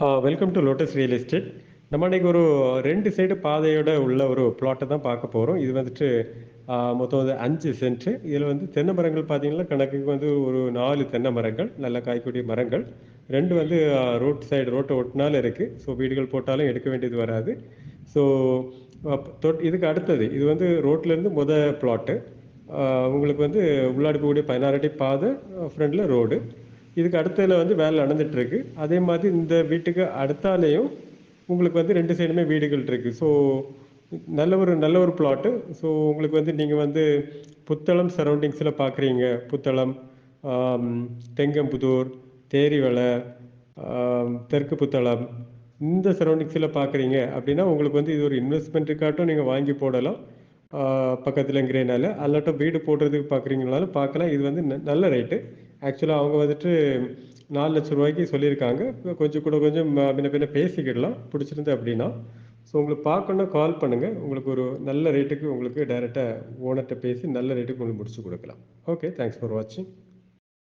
Welcome to Lotus real estate நம்ம அன்னைக்கு ஒரு ரெண்டு சைடு பாதையோட உள்ள ஒரு பிளாட்டை தான் பார்க்க போகிறோம் இது வந்துட்டு மொத்தம் வந்து அஞ்சு சென்ட்டு இதில் வந்து தென்னை மரங்கள் பார்த்தீங்கன்னா கணக்குக்கு வந்து ஒரு நாலு தென்னை மரங்கள் நல்ல காய்க்கூடிய மரங்கள். ரெண்டு வந்து ரோட் சைடு ரோட்டை ஒட்டினாலும் இருக்குது ஸோ வீடுகள் போட்டாலும் எடுக்க வேண்டியது வராது. ஸோ இதுக்கு அடுத்தது இது வந்து ரோட்லேருந்து முத பிளாட்டு உங்களுக்கு வந்து உள்ளாடி போகக்கூடிய பதினாறு அடி பாதை ஃப்ரண்டில் ரோடு இதுக்கு அடுத்ததுல வந்து வேலை நடந்துட்டு இருக்கு அதே மாதிரி இந்த வீட்டுக்கு அடுத்தாலேயும் உங்களுக்கு வந்து ரெண்டு சைடுமே வீடுகள் இருக்கு ஸோ நல்ல ஒரு நல்ல ஒரு பிளாட்டு ஸோ உங்களுக்கு வந்து நீங்கள் வந்து புத்தளம் சரௌண்டிங்ஸில் பார்க்குறீங்க புத்தளம் தெங்கம்புதூர் தேரிவலை தெற்கு புத்தளம். இந்த சரௌண்டிங்ஸில் பார்க்குறீங்க அப்படின்னா உங்களுக்கு வந்து இது ஒரு இன்வெஸ்ட்மெண்ட்டுக்காட்டும் நீங்கள் வாங்கி போடலாம். பக்கத்துலங்கிறனால அல்லாட்டும் வீடு போடுறதுக்கு பார்க்குறீங்கனாலும் பார்க்கலாம் இது வந்து ந- நல்ல ரேட்டு ஆக்சுவலாக அவங்க வந்துட்டு நாலு லட்ச ரூபாய்க்கு சொல்லியிருக்காங்க. கொஞ்சம் கூட கொஞ்சம் பின்ன பின்ன பேசிக்கிடலாம். பிடிச்சிருந்து அப்படின்னா. ஸோ உங்களுக்கு பார்க்கணுன்னா கால் பண்ணுங்கள் உங்களுக்கு ஒரு நல்ல ரேட்டுக்கு உங்களுக்கு டைரெக்டாக ஓனர்கிட்ட பேசி நல்ல ரேட்டுக்கு உங்களுக்கு முடிச்சு கொடுக்கலாம். ஓகே தேங்க்ஸ் ஃபார் வாட்சிங்